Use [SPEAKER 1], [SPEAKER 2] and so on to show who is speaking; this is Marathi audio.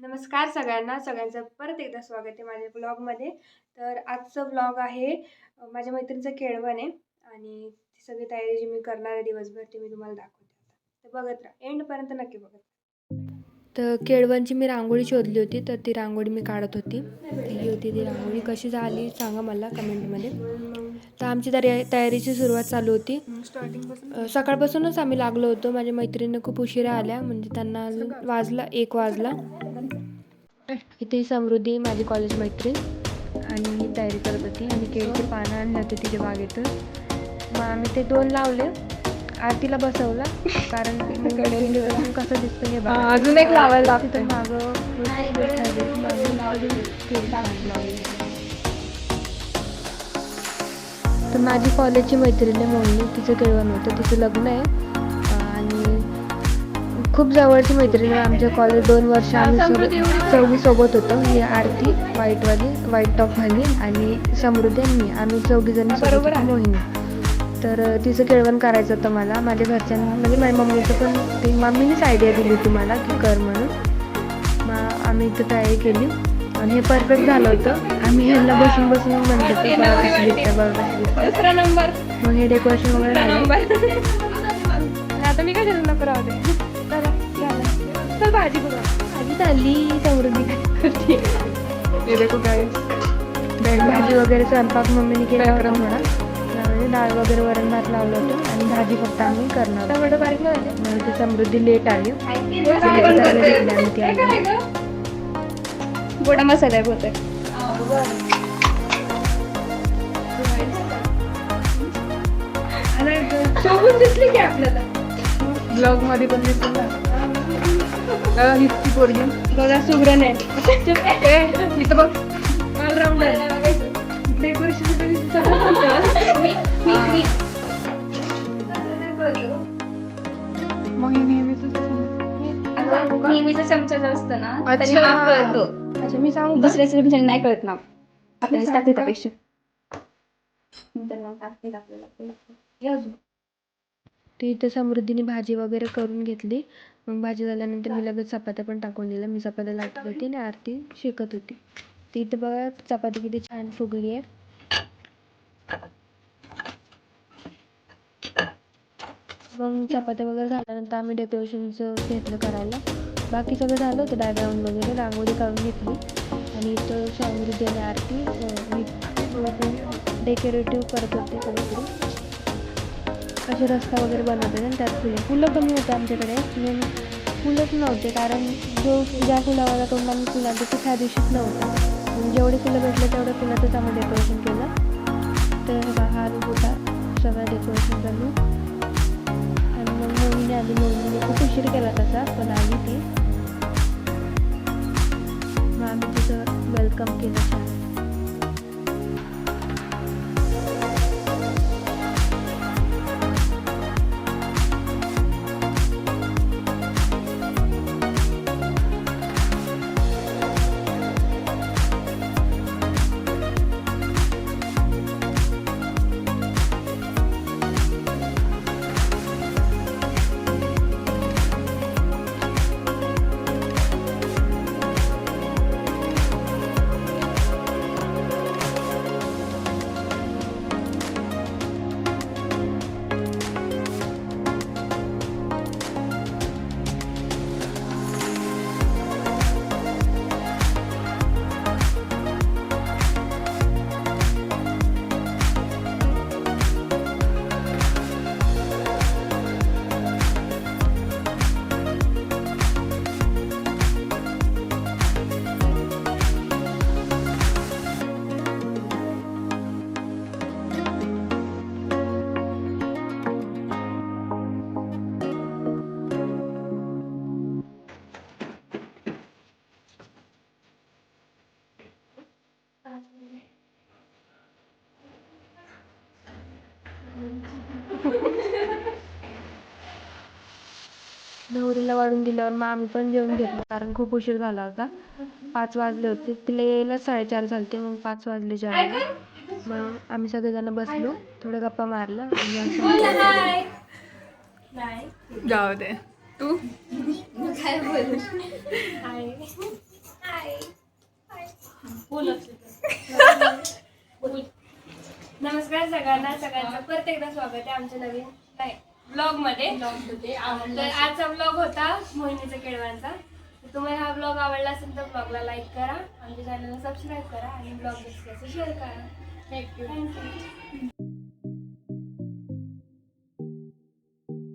[SPEAKER 1] नमस्कार सगळ्यांना. सगळ्यांचं परत एकदा स्वागत आहे माझ्या ब्लॉगमध्ये तर आजचं ब्लॉग आहे माझ्या मैत्रिणीचं केळवण आहे आणि ती सगळी तयारी जी मी करणार आहे दिवसभर ती मी तुम्हाला दाखवते आता. तर बघत राहा. एंडपर्यंत नक्की बघत तर केळवणची मी रांगोळी शोधली होती तर ती रांगोळी मी काढत होती. ही होती ती रांगोळी कशी झाली सांगा मला कमेंटमध्ये. तर आमची तरी तयारीची सुरुवात चालू होती. सकाळपासूनच आम्ही लागलो होतो. माझ्या मैत्रिणी खूप उशिरा आल्या म्हणजे त्यांना वाजला एक वाजला. इथे समृद्धी माझी कॉलेज मैत्रीण. आणि तयारी करत होती. आणि केळीची पानं आणली होती तिच्या बागेतून. मग आम्ही ते दोन लावले. आरतीला बसवला. कारण कसं दिसतं हे बघा
[SPEAKER 2] अजून एक लावायला लागतं
[SPEAKER 1] मागं. तर माझी कॉलेजची मैत्रीण आहे मोहिनी. तिचं केळवण होतं तिचं लग्न आहे. खूप जवळची मैत्रीण आहे. आमच्या कॉलेज दोन वर्ष आम्ही सोबत- चौघी सोबत होतो. ही आरती व्हाईटवाली व्हाईट टॉपवाली आणि समृद्धी आणि मी. आम्ही चौघी जणी सोबत
[SPEAKER 2] बरोबर.
[SPEAKER 1] मोहिनी. तर तिचं केळवण करायचं होतं मला. माझ्या घरच्यांनी म्हणजे माझ्या मम्मीचं पण ती मम्मीनेच आयडिया दिली होती मला की कर म्हणून. मग आम्ही इथं तयारी केली. आणि हे परफेक्ट झालं होतं. आम्ही ह्यांना बसून बसून म्हणतो
[SPEAKER 2] दुसरा नंबर
[SPEAKER 1] मग हे डेकोरेशन वगैरे
[SPEAKER 2] आता मी काय दे. चला भाजी करू
[SPEAKER 1] आधी झाली समृद्धी
[SPEAKER 2] हे देखो काय
[SPEAKER 1] भाजी वगैरे स्वयंपाक मम्मीने केला होता म्हणा. डाळ वगैरे वरण भात लावलं होतं आणि भाजी फक्त आम्ही करणार होतो.
[SPEAKER 2] बारीक
[SPEAKER 1] ती समृद्धी लेट आली.
[SPEAKER 2] गोडा मसाला आहे बोलतोय शोभून दिसली की आपल्याला. ब्लॉगमध्ये पण दिसली ना हिस्ट्री पोरगी.
[SPEAKER 1] बघा सुग्रण आहे
[SPEAKER 2] इथं बघ. ऑलराऊंडर मग नेहमीच
[SPEAKER 3] नेहमीचा चमचा जो असतो ना त्याने
[SPEAKER 2] अच्छा. मी सांगू?
[SPEAKER 3] दुसऱ्याच्या चमच्याने नाही कळत ना. आपल्याला टाकते त्यापेक्षा. टाकते आपल्याला.
[SPEAKER 1] ती इथं समृद्धीने भाजी वगैरे करून घेतली. मग भाजी झाल्यानंतर मी लगेच चपात्या पण टाकून दिल्या. मी चपात्या लाटत होती आणि आरती शेकत होती. ती इथं बघा चपाती किती छान फुगली आहे. मग चपात्या वगैरे झाल्यानंतर आम्ही डेकोरेशनचं घेतलं करायला. बाकी सगळं झालं होतं बॅकग्राऊंड वगैरे रांगोळी काढून घेतली. आणि इथं समृद्धी आणि आरती मी डेकोरेटिव्ह करत होते सगळीकडे. असे रस्ता वगैरे बनवत होते आणि त्यात फुले. फुलं कमी होतं आमच्याकडे. म्हणून फुलंच नव्हते कारण जो ज्या फुलावाला तोंड आम्ही फुलं आणतो ते त्या दिवशीच नव्हतं. म्हणजे जेवढे फुलं भेटले तेवढं फुलाचंच आम्ही डेकोरेशन केलं. तर हा हा रूप होता सगळं डेकोरेशन करून आणि मग मोहिनी आली मोहिनीने खूप उशीर केला तसा पण आली ती. मग आम्ही तिचं वेलकम केलं छान. नवरीला वाढून दिल्यावर मग आम्ही पण जेवून घेतलं कारण खूप उशीर झाला होता. पाच वाजले होते. तिला यायला साडेचार झालते मग पाच वाजले चार मग आम्ही सगळेजण बसलो. थोडं गप्पा मारला
[SPEAKER 2] जाऊ दे. तू?
[SPEAKER 3] काय बोल.
[SPEAKER 2] नमस्कार सगळ्यांना सगळ्यांचं परत एकदा स्वागत आहे आमच्या नवीन नाही ब्लॉगमध्ये तर आजचा ब्लॉग होता मोहिनीचा केळवांचा तुम्हाला हा ब्लॉग आवडला असेल तर ब्लॉगला लाईक करा आमच्या चॅनलला सबस्क्राईब करा आणि ब्लॉग शेअर करा. थँक्यू